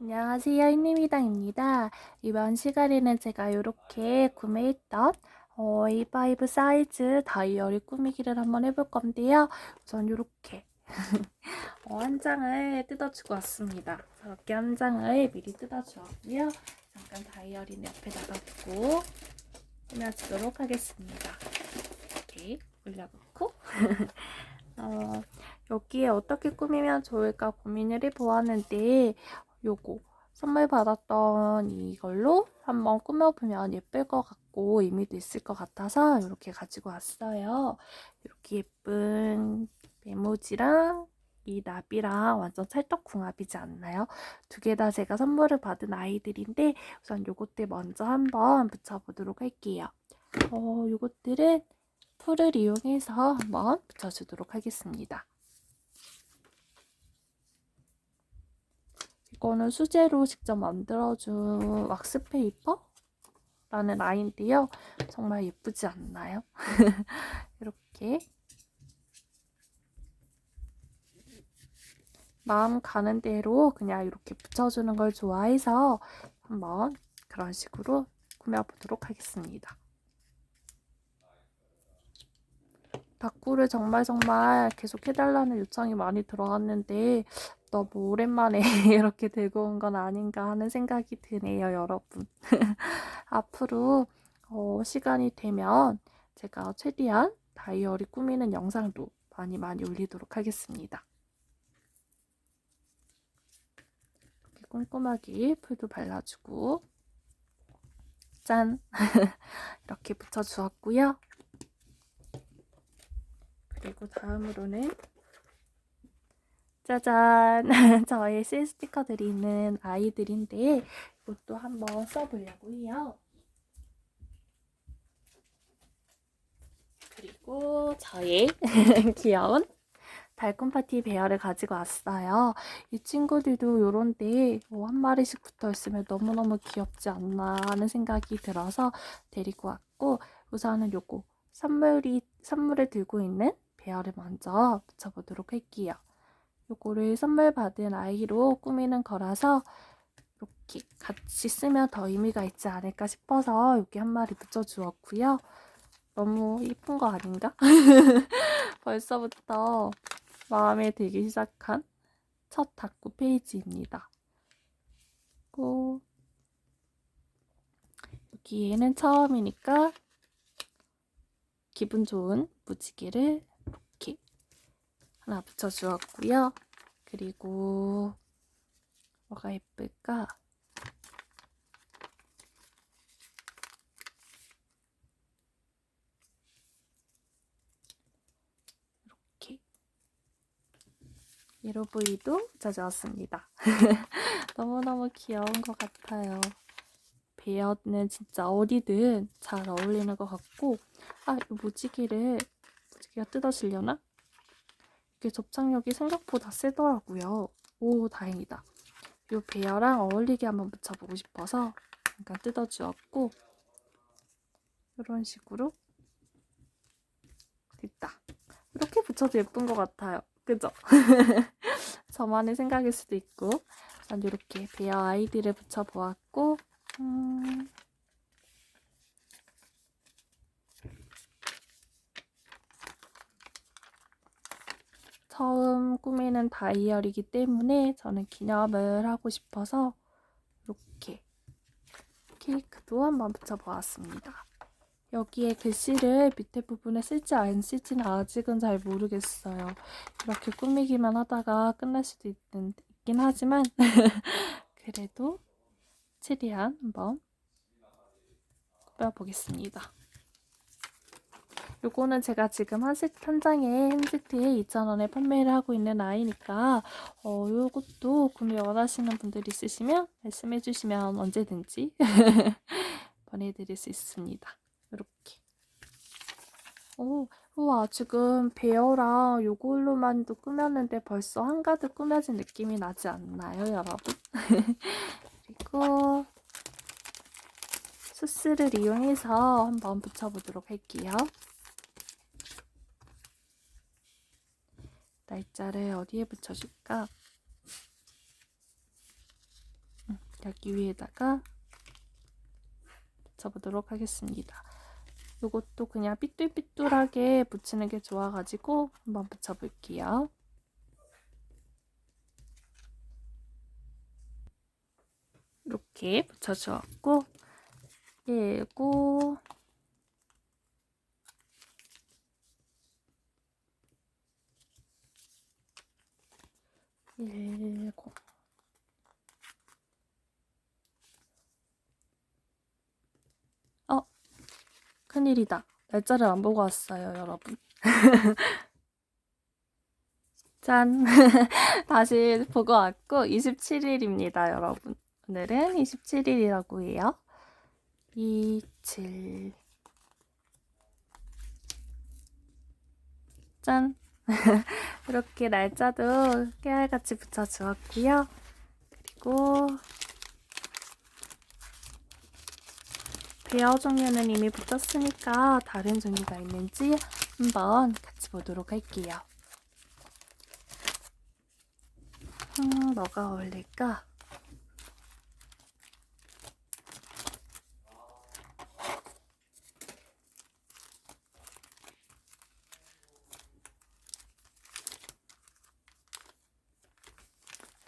안녕하세요, 흰님이당입니다. 이번 시간에는 제가 이렇게 구매했던 어, A5 사이즈 다이어리 꾸미기를 한번 해볼 건데요. 우선 이렇게 어, 한 장을 뜯어주고 왔습니다. 이렇게 한 장을 미리 뜯어주었고요. 잠깐 다이어리는 옆에다가 두고 꾸며주도록 하겠습니다. 이렇게 올려놓고 어, 여기에 어떻게 꾸미면 좋을까 고민을 해보았는데 요거 선물 받았던 이걸로 한번 꾸며보면 예쁠 것 같고 의미도 있을 것 같아서 이렇게 가지고 왔어요. 이렇게 예쁜 메모지랑 이 나비랑 완전 찰떡궁합이지 않나요? 두 개 다 제가 선물을 받은 아이들인데 우선 요것들 먼저 한번 붙여보도록 할게요. 어, 요것들은 풀을 이용해서 한번 붙여주도록 하겠습니다. 이거는 수제로 직접 만들어준 왁스 페이퍼라는 아이인데요. 정말 예쁘지 않나요? 이렇게 마음 가는 대로 그냥 이렇게 붙여주는 걸 좋아해서 한번 그런 식으로 꾸며보도록 하겠습니다. 다꾸를 정말 정말 계속 해달라는 요청이 많이 들어왔는데 너무 오랜만에 이렇게 들고 온 건 아닌가 하는 생각이 드네요, 여러분. 앞으로 어, 시간이 되면 제가 최대한 다이어리 꾸미는 영상도 많이 많이 올리도록 하겠습니다. 이렇게 꼼꼼하게 풀도 발라주고 짠! 이렇게 붙여주었고요. 그리고 다음으로는 짜잔! 저의 실 스티커들이 있는 아이들인데 이것도 한번 써보려고 해요. 그리고 저의 귀여운 달콤 파티 베어를 가지고 왔어요. 이 친구들도 요런데 뭐 한 마리씩 붙어 있으면 너무너무 귀엽지 않나 하는 생각이 들어서 데리고 왔고 우선은 요거 선물이 선물을 들고 있는 베어를 먼저 붙여보도록 할게요. 요거를 선물 받은 아이로 꾸미는 거라서 이렇게 같이 쓰면 더 의미가 있지 않을까 싶어서 여기 한 마리 붙여주었고요. 너무 이쁜 거 아닌가? 벌써부터 마음에 들기 시작한 첫 다꾸 페이지입니다. 그리고 여기에는 처음이니까 기분 좋은 무지개를 하나 붙여주었고요. 그리고 뭐가 예쁠까? 이렇게 예로브이도 붙여주었습니다. 너무너무 귀여운 것 같아요. 베어는 진짜 어디든 잘 어울리는 것 같고 아, 이 무지개를 무지개가 뜯어지려나? 이게 접착력이 생각보다 세더라고요. 오, 다행이다. 이 베어랑 어울리게 한번 붙여보고 싶어서 잠깐 뜯어주었고 이런 식으로 됐다. 이렇게 붙여도 예쁜 것 같아요. 그죠? 저만의 생각일 수도 있고 전 이렇게 베어 아이디를 붙여보았고 음... 처음 꾸미는 다이어리이기 때문에 저는 기념을 하고 싶어서 이렇게 케이크도 한번 붙여보았습니다. 여기에 글씨를 밑에 부분에 쓸지 안 쓸지는 아직은 잘 모르겠어요. 이렇게 꾸미기만 하다가 끝날 수도 있는, 있긴 하지만 그래도 최대한 한번 꾸며보겠습니다. 요거는 제가 지금 한, 세트, 한 장에 한 세트에 2,000원에 판매를 하고 있는 아이니까 어, 요것도 구매 원하시는 분들 있으시면 말씀해 주시면 언제든지 보내드릴 수 있습니다. 이렇게 오, 우와 지금 베어랑 요걸로만도 꾸몄는데 벌써 한가득 꾸며진 느낌이 나지 않나요 여러분? 그리고 수스를 이용해서 한번 붙여보도록 할게요. 날짜를 어디에 붙여줄까? 여기 위에다가 붙여보도록 하겠습니다. 이것도 그냥 삐뚤삐뚤하게 붙이는 게 좋아가지고 한번 붙여볼게요. 이렇게 붙여주었고 예고 일곱 어 큰일이다. 날짜를 안 보고 왔어요 여러분. 짠. 다시 보고 왔고 27일입니다 여러분. 오늘은 27일이라고 해요. 27 짠! 이렇게 날짜도 깨알같이 붙여주었고요. 그리고 배어 종류는 이미 붙였으니까 다른 종류가 있는지 한번 같이 보도록 할게요. 음, 뭐가 어울릴까?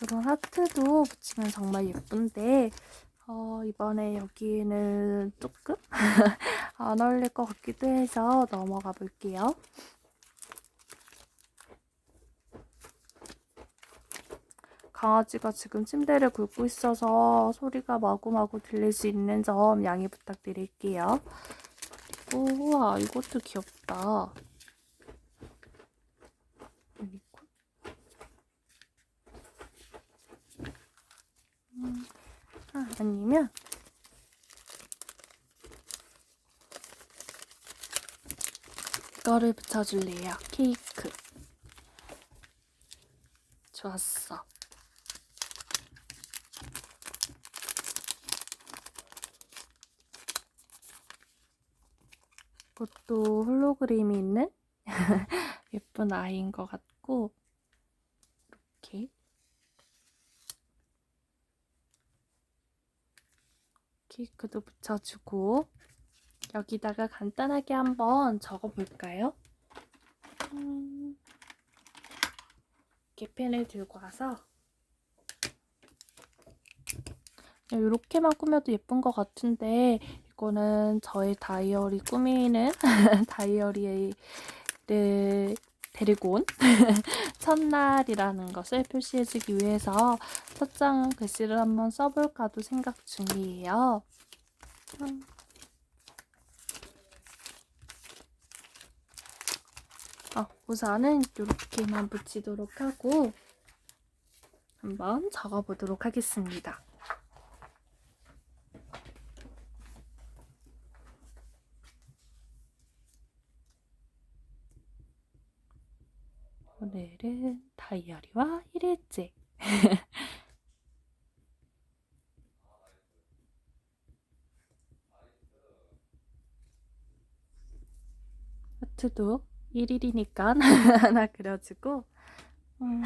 이런 하트도 붙이면 정말 예쁜데 어, 이번에 여기는 조금 안 어울릴 것 같기도 해서 넘어가 볼게요. 강아지가 지금 침대를 굴고 있어서 소리가 마구마구 들릴 수 있는 점 양해 부탁드릴게요. 우와 이것도 귀엽다. 유니콘? 음, 아, 아니면 이거를 붙여줄래요. 케이크. 좋았어. 이것도 홀로그램이 있는 예쁜 아이인 것 같고 이렇게 케이크도 붙여주고 여기다가 간단하게 한번 적어볼까요? 음, 이렇게 펜을 들고 와서 이렇게만 꾸며도 예쁜 것 같은데 이거는 저의 다이어리 꾸미는 다이어리를 데리고 온 첫날이라는 것을 표시해주기 위해서 첫 장 글씨를 한번 써볼까도 생각 중이에요. 음. 어, 우선은 이렇게만 붙이도록 하고 한번 적어보도록 하겠습니다. 오늘은 다이어리와 1일째. 하트도 1일이니까 하나 그려주고, 음.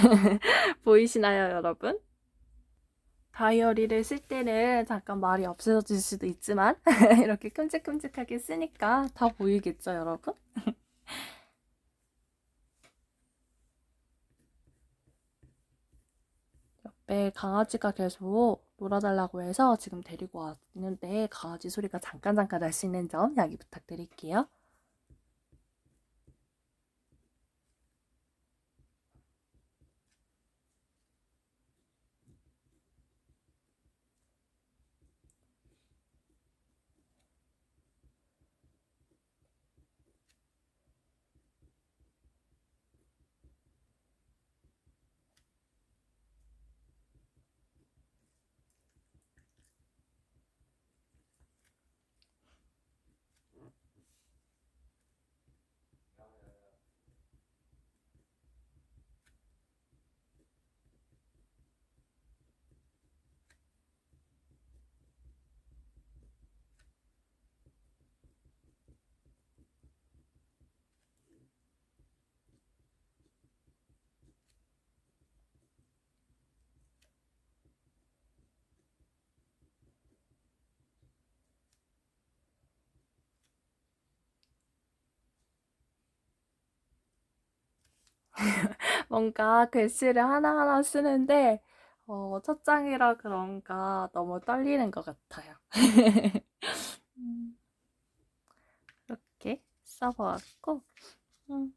보이시나요, 여러분? 다이어리를 쓸 때는 잠깐 말이 없어질 수도 있지만 이렇게 큼직큼직하게 쓰니까 다 보이겠죠, 여러분? 옆에 강아지가 계속 놀아달라고 해서 지금 데리고 왔는데 강아지 소리가 잠깐 잠깐 날 수 있는 점 양해 부탁드릴게요. 뭔가 글씨를 하나하나 쓰는데 어, 첫 장이라 그런가 너무 떨리는 것 같아요. 음, 이렇게 써보았고, 음,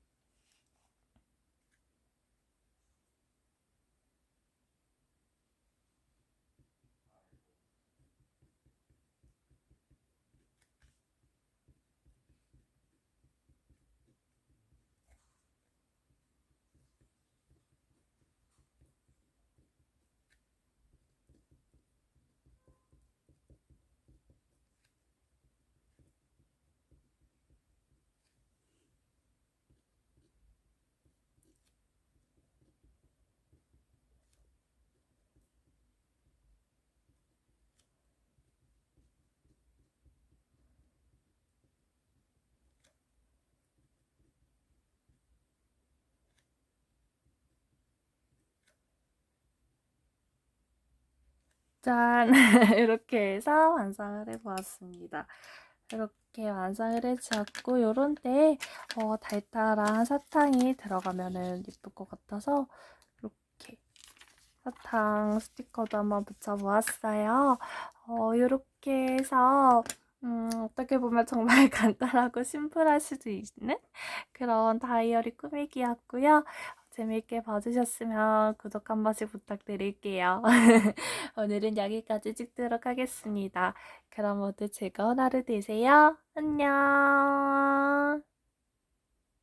짠! 이렇게 해서 완성을 해보았습니다. 이렇게 완성을 해주었고, 요런 때, 어, 달달한 사탕이 들어가면은 예쁠 것 같아서, 이렇게 사탕 스티커도 한번 붙여보았어요. 어, 요렇게 해서, 음, 어떻게 보면 정말 간단하고 심플할 수도 있는 그런 다이어리 꾸미기였고요. 재미있게 봐주셨으면 구독 한 번씩 부탁드릴게요. 오늘은 여기까지 찍도록 하겠습니다. 그럼 모두 즐거운 하루 되세요. 안녕.